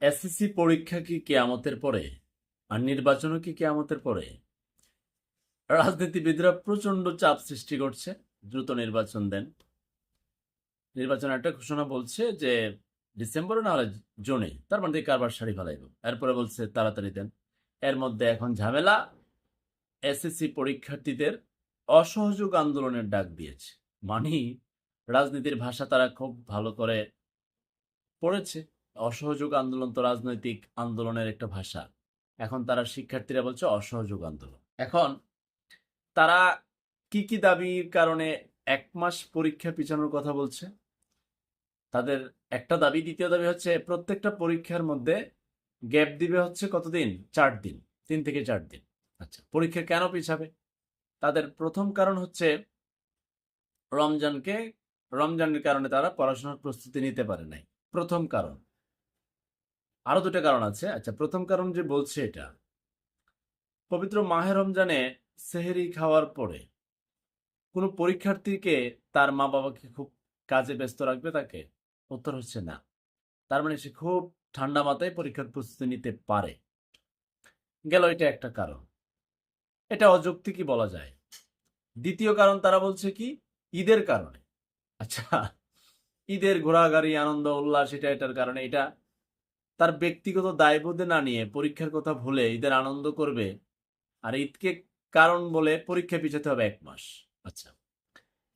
SSC পরীক্ষা কি কেয়ামতের পরে? আর নির্বাচনও কি কেয়ামতের পরে? রাজনীতিবিদরা প্রচণ্ড চাপ সৃষ্টি করছে। দ্রুত নির্বাচন দেন। নির্বাচন একটা ঘোষণা বলছে যে, ডিসেম্বরে না হলে জুনে তার মধ্যে কারবার শাড়ি ফেলাইব। এরপরে বলছে তাড়াতাড়ি দেন। এর মধ্যে এখন ঝামেলা। এসএসসি পরীক্ষার্থীদের অসহযোগ আন্দোলনের ডাক দিয়েছে। মানে রাজনীতির ভাষা তারা খুব ভালো করে পড়েছে। অসহযোগ আন্দোলন তো রাজনৈতিক আন্দোলনের একটা ভাষা। এখন তারা শিক্ষার্থীরা বলছে অসহযোগ আন্দোলন। এখন তারা কি কি দাবির কারণে এক মাস পরীক্ষা পিছানোর কথা বলছে? তাদের একটা দাবি, দ্বিতীয় দাবি হচ্ছে প্রত্যেকটা পরীক্ষার মধ্যে গ্যাপ দিবে হচ্ছে কতদিন? চার দিন, তিন থেকে চার দিন। আচ্ছা পরীক্ষা কেন পিছাবে? তাদের প্রথম কারণ হচ্ছে রমজানকে, রমজানের কারণে তারা পড়াশোনার প্রস্তুতি নিতে পারে নাই। প্রথম কারণ। আরও দুটো কারণ আছে। আচ্ছা প্রথম কারণ যে বলছে এটা, পবিত্র মাহে রমজানে সেহেরি খাওয়ার পরে কোনো পরীক্ষার্থীকে তার মা বাবাকে খুব কাজে ব্যস্ত রাখবে তাকে? উত্তর হচ্ছে না। তার মানে সে খুব ঠান্ডা মাথায় পরীক্ষার প্রস্তুতি নিতে পারে। গেল এটা একটা কারণ। এটা অযৌক্তিকই বলা যায়? দ্বিতীয় কারণ তারা বলছে কি? ঈদের কারণে। আচ্ছা ঈদের ঘোরাঘুরি, আনন্দ, উল্লাস, এটা, এটার কারণে। এটা তার ব্যক্তিগত দায়বোধে না নিয়ে পরীক্ষার কথা ভুলে ঈদের আনন্দ করবে। আর ঈদকে কারণ বলে পরীক্ষা পিছাতে হবে এক মাস। আচ্ছা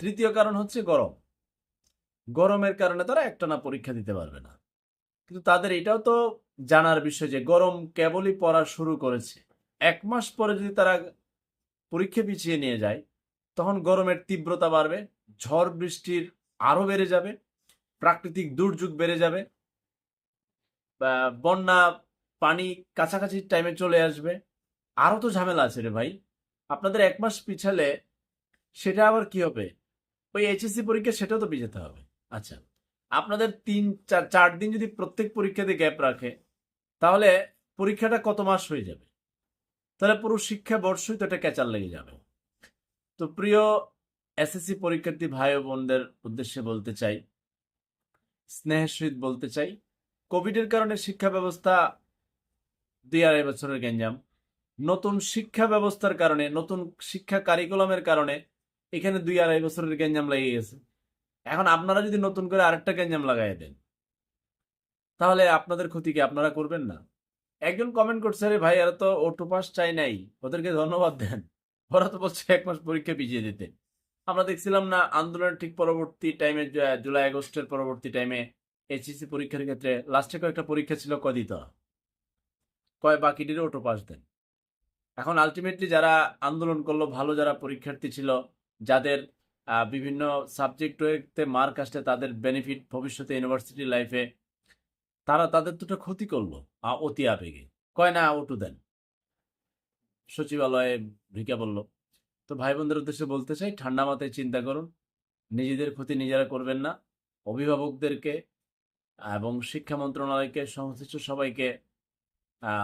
তৃতীয় কারণ হচ্ছে গরম। গরমের কারণে তারা একটানা পরীক্ষা দিতে পারবে না। কিন্তু তাদের এটাও তো জানার বিষয় যে গরম কেবলই পড়া শুরু করেছে। এক মাস পরে যদি তারা পরীক্ষা পিছিয়ে নিয়ে যায়, তখন গরমের তীব্রতা বাড়বে, ঝড় বৃষ্টির আরও বেড়ে যাবে, প্রাকৃতিক দুর্যোগ বেড়ে যাবে বন্যা, পানি কাছাকাছি টাইমে চলে আসবে। আরও তো ঝামেলা আছে রে ভাই। আপনাদের এক মাস পিছালে সেটা আবার কি হবে? ওই এইচএসসি পরীক্ষা সেটাও তো পিছাতে হবে। আচ্ছা আপনাদের তিন, চার চার দিন যদি প্রত্যেক পরীক্ষাতে গ্যাপ রাখে, তাহলে পরীক্ষাটা কত মাস হয়ে যাবে? তাহলে পুরো শিক্ষা বর্ষই তো এটা ক্যাচার লেগে যাবে। তো প্রিয় এসএসসি পরীক্ষার্থী ভাই বোনদের উদ্দেশ্যে বলতে চাই, স্নেহের সহিত বলতে চাই কোভিডের কারণে শিক্ষা ব্যবস্থা দুই আড়াই বছরের গ্যাঞ্জাম। নতুন শিক্ষা ব্যবস্থার কারণে, নতুন শিক্ষা কারিকুলামের কারণে এখানে দুই আড়াই বছরের গ্যাঞ্জাম লেগে গেছে। এখন আপনারা যদি নতুন করে আরেকটা গ্যাঞ্জাম লাগাই দেন, তাহলে আপনাদের ক্ষতি কি আপনারা করবেন না? একজন কমেন্ট করছে রে ভাই, এরা তো অটো পাস চাই নাই। ওদেরকে ধন্যবাদ দেন। ওরা তো বলছে এক মাস পরীক্ষা পিছিয়ে দিতে। আমরা দেখছিলাম না, আন্দোলনের ঠিক পরবর্তী টাইমে জুলাই আগস্টের পরবর্তী টাইমে এইচএসসি পরীক্ষার ক্ষেত্রে লাস্টে কয়েকটা পরীক্ষা ছিল কদিত? কয় বাকিটির ওটো পাস দেন। এখন আলটিমেটলি যারা আন্দোলন করল, ভালো যারা পরীক্ষার্থী ছিল, যাদের বিভিন্ন সাবজেক্টে মার্ক আসলে তাদের বেনিফিট ভবিষ্যতে ইউনিভার্সিটি লাইফে তারা তাদের দুটো ক্ষতি করল অতি আবেগে। কয় না ওটু দেন। সচিবালয়ে ভিকা বলল, তো ভাই বোনদের উদ্দেশ্যে বলতে চাই, ঠান্ডা মাথায় চিন্তা করুন। নিজেদের ক্ষতি নিজেরা করবেন না। অভিভাবকদেরকে এবং শিক্ষা মন্ত্রণালয়কে সংশ্লিষ্ট সবাইকে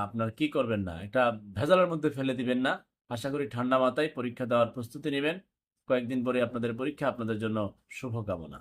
আপনার কি করবেন না? এটা ভেজালের মধ্যে ফেলে দিবেন না। আশা করি ঠান্ডা মাথায় পরীক্ষা দেওয়ার প্রস্তুতি নেবেন। কয়েকদিন পরে আপনাদের পরীক্ষা আপনাদের জন্য শুভকামনা।